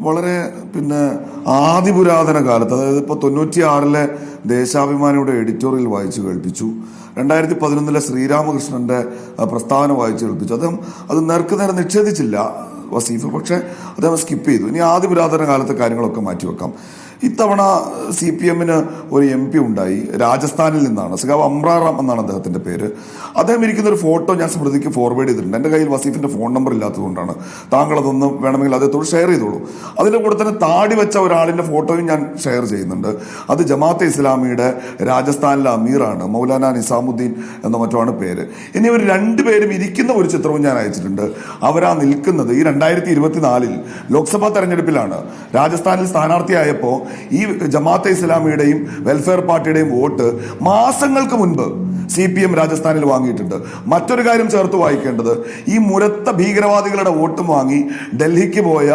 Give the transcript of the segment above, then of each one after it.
വളരെ പിന്നെ ആദിപുരാതന കാലത്ത് അതായത് ഇപ്പോൾ തൊണ്ണൂറ്റി ആറിലെ ദേശാഭിമാനിയുടെ എഡിറ്റോറിയൽ വായിച്ചു കേൾപ്പിച്ചു. രണ്ടായിരത്തി പതിനൊന്നിലെ ശ്രീരാമകൃഷ്ണന്റെ ആ, പ്രസ്താവന വായിച്ചു കേൾപ്പിച്ചു. അദ്ദേഹം അത് നേർക്കുനേരം നിഷേധിച്ചില്ല. വസീഫ്. പക്ഷേ അദ്ദേഹം സ്കിപ്പ് ചെയ്തു. ഇനി ആദ്യ പുരാതന കാലത്തെ കാര്യങ്ങളൊക്കെ മാറ്റിവെക്കാം ഇത്തവണ സി പി എമ്മിന് ഒരു എം പി ഉണ്ടായി. രാജസ്ഥാനിൽ നിന്നാണ്. സിഗാവ് അമ്രാറാം എന്നാണ് അദ്ദേഹത്തിന്റെ പേര്. അദ്ദേഹം ഇരിക്കുന്ന ഒരു ഫോട്ടോ ഞാൻ സ്മൃതിക്ക് ഫോർവേഡ് ചെയ്തിട്ടുണ്ട്. എന്റെ കയ്യിൽ വസീഫിന്റെ ഫോൺ നമ്പർ ഇല്ലാത്തതുകൊണ്ടാണ്. താങ്കൾ അതൊന്ന് വേണമെങ്കിൽ അദ്ദേഹത്തോട് ഷെയർ ചെയ്തോളൂ. അതിന്റെ കൂടെ തന്നെ താടി വെച്ച ഒരാളിന്റെ ഫോട്ടോയും ഞാൻ ഷെയർ ചെയ്യുന്നുണ്ട്. അത് ജമാഅത്തെ ഇസ്ലാമിയുടെ രാജസ്ഥാനിലെ അമീറാണ്. മൗലാന നിസാമുദ്ദീൻ എന്ന മറ്റുമാണ് പേര്. ഇനി ഇവർ രണ്ടുപേരും ഇരിക്കുന്ന ഒരു ചിത്രവും ഞാൻ അയച്ചിട്ടുണ്ട്. അവരാ നിൽക്കുന്നത്. ഈ രണ്ടായിരത്തി ഇരുപത്തിനാലിൽ ലോക്സഭാ തെരഞ്ഞെടുപ്പിലാണ് രാജസ്ഥാനിൽ സ്ഥാനാർത്ഥിയായപ്പോൾ ഈ ജമാഅത്തെ ഇസ്ലാമിയുടെയും വെൽഫെയർ പാർട്ടിയുടെയും വോട്ട് മാസങ്ങൾക്ക് മുൻപ് സി പി എം രാജസ്ഥാനിൽ വാങ്ങിയിട്ടുണ്ട്. മറ്റൊരു കാര്യം ചേർത്ത് വായിക്കേണ്ടത് ഈ മുരത്ത ഭീകരവാദികളുടെ വോട്ടും വാങ്ങി ഡൽഹിക്ക് പോയ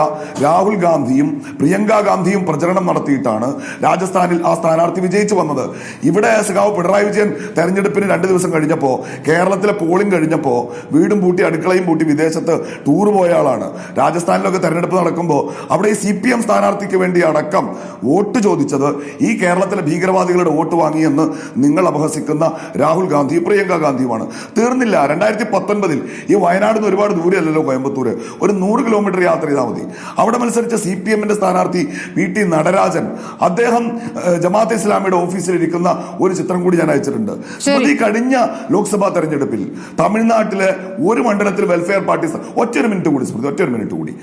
രാഹുൽ ഗാന്ധിയും പ്രിയങ്ക ഗാന്ധിയും പ്രചരണം നടത്തിയിട്ടാണ് രാജസ്ഥാനിൽ ആ സ്ഥാനാർത്ഥി വിജയിച്ചു വന്നത്. ഇവിടെ സഖാവ് പിണറായി വിജയൻ തെരഞ്ഞെടുപ്പിന് രണ്ട് ദിവസം കഴിഞ്ഞപ്പോൾ കേരളത്തിലെ പോളിംഗ് കഴിഞ്ഞപ്പോൾ വീടും പൂട്ടി അടുക്കളയും പൂട്ടി വിദേശത്ത് ടൂർ പോയ ആളാണ്. രാജസ്ഥാനിലൊക്കെ തെരഞ്ഞെടുപ്പ് നടക്കുമ്പോൾ അവിടെ ഈ സി പി എം സ്ഥാനാർത്ഥിക്ക് വേണ്ടി അടക്കം വോട്ട് ചോദിച്ചത് ഈ കേരളത്തിലെ ഭീകരവാദികളുടെ വോട്ട് വാങ്ങിയെന്ന് നിങ്ങൾ അപഹസിക്കുന്ന രാഹുൽ ഗാന്ധി പ്രിയങ്ക ഗാന്ധിയുമാണ്. തീർന്നില്ല. രണ്ടായിരത്തി പത്തൊൻപതിൽ ഈ വയനാട് നിന്ന് ഒരുപാട് ദൂരെയല്ലല്ലോ കോയമ്പത്തൂർ ഒരു നൂറ് കിലോമീറ്റർ യാത്ര ചെയ്താൽ മതി. അവിടെ മത്സരിച്ച സി പി എമ്മിന്റെ സ്ഥാനാർത്ഥി വി ടി നടരാജൻ. അദ്ദേഹം ജമാഅത്ത് ഇസ്ലാമിയുടെ ഓഫീസിൽ ഇരിക്കുന്ന ഒരു ചിത്രം കൂടി ഞാൻ അയച്ചിട്ടുണ്ട്. സ്മൃതി കഴിഞ്ഞ ലോക്സഭാ തെരഞ്ഞെടുപ്പിൽ തമിഴ്നാട്ടിലെ ഒരു മണ്ഡലത്തിൽ വെൽഫെയർ പാർട്ടി ഒറ്റ ഒരു മിനിറ്റ് കൂടി സ്മൃതി ഒറ്റൊരു മിനിറ്റ് കൂടി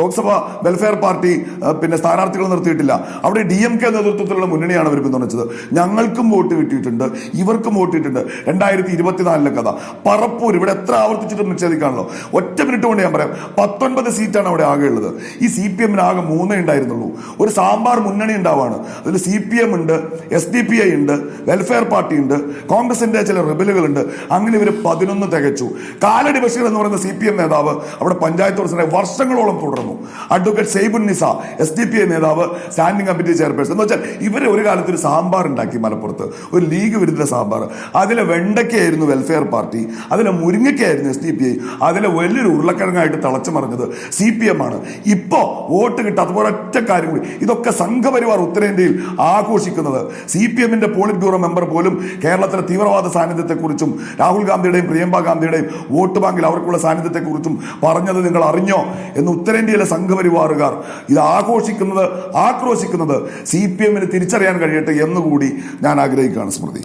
ലോക്സഭ വെൽഫെയർ പാർട്ടി പിന്നെ സ്ഥാനാർത്ഥികൾ നിർത്തിയിട്ടില്ല. അവിടെ ഡി എം കെ നേതൃത്വത്തിലുള്ള മുന്നണിയാണ് അവർ പിന്തുണച്ചത്. ഞങ്ങൾക്കും വോട്ട് കിട്ടിയിട്ടുണ്ട്. ഇവർക്കും വോട്ട് കിട്ടിയിട്ടുണ്ട്. രണ്ടായിരത്തി ഇരുപത്തിനാലിലെ കഥ. പറപ്പൂർ ഇവിടെ എത്ര ആവർത്തിച്ചിട്ടും നിഷേധിക്കാണല്ലോ. ഒറ്റ മിനിറ്റ് കൊണ്ട് ഞാൻ പറയാം. പത്തൊൻപത് സീറ്റാണ് അവിടെ ആകെ ഉള്ളത്. ഈ സി പി എമ്മിന് ആകെ മൂന്നേ ഉണ്ടായിരുന്നുള്ളൂ. ഒരു സാമ്പാർ മുന്നണി ഉണ്ടാവാണ്. അതിൽ സി പി എം ഉണ്ട് എസ് ഡി പി ഐ ഉണ്ട് വെൽഫെയർ പാർട്ടി ഉണ്ട് കോൺഗ്രസിന്റെ ചില റിബലുകൾ ഉണ്ട്. അങ്ങനെ ഇവർ പതിനൊന്ന് തികച്ചു. കാലടി ബഷീർ എന്ന് പറയുന്ന സി പി എം നേതാവ് അവിടെ പഞ്ചായത്ത് പ്രസിഡന്റ് വർഷങ്ങളോളം തുടർന്നു. Advocate Saibun Nisa S D P I നേതാവ് സ്റ്റാൻഡിംഗ് കമ്മിറ്റി ചെയർപേഴ്സൺ എന്ന് വെച്ചാൽ ഇവരെ ഒരു കാലത്ത് ഒരു സാമ്പാർ ഉണ്ടാക്കി മലപ്പുറത്ത്. ഒരു ലീഗ് വിരുദ്ധ സാമ്പാർ. അതിലെ വെണ്ടയ്ക്കായിരുന്നു വെൽഫെയർ പാർട്ടി അതിലെ മുരിങ്ങയ്ക്കായിരുന്നു എസ് ഡി പി ഐ. അതിലെ വലിയൊരു ഉരുളക്കിഴങ്ങായിട്ട് തിളച്ചു മറിഞ്ഞത് സി പി എം ആണ്. ഇപ്പോ വോട്ട് കിട്ടാത്ത ഒരൊറ്റ കാര്യം കൂടി. ഇതൊക്കെ സംഘപരിവാർ ഉത്തരേന്ത്യയിൽ ആഘോഷിക്കുന്നത്. സി പി എമ്മിന്റെ പോളിറ്റ് ബ്യൂറോ മെമ്പർ പോലും കേരളത്തിലെ തീവ്രവാദ സാന്നിധ്യത്തെക്കുറിച്ചും രാഹുൽ ഗാന്ധിയുടെയും പ്രിയങ്ക ഗാന്ധിയുടെയും വോട്ട് ബാങ്കിൽ അവർക്കുള്ള സാന്നിധ്യത്തെക്കുറിച്ചും പറഞ്ഞത് നിങ്ങൾ അറിഞ്ഞോ എന്ന് ഉത്തരേന്ത്യയിലെ സംഘപരിവാറുകാർ ഇത് ആഘോഷിക്കുന്നത് ആക്രോശിക്കുന്നത് സി പി എമ്മിന് തിരിച്ചറിയാൻ കഴിയട്ടെ എന്നുകൂടി ഞാൻ ആഗ്രഹിക്കുകയാണ് സ്മൃതി.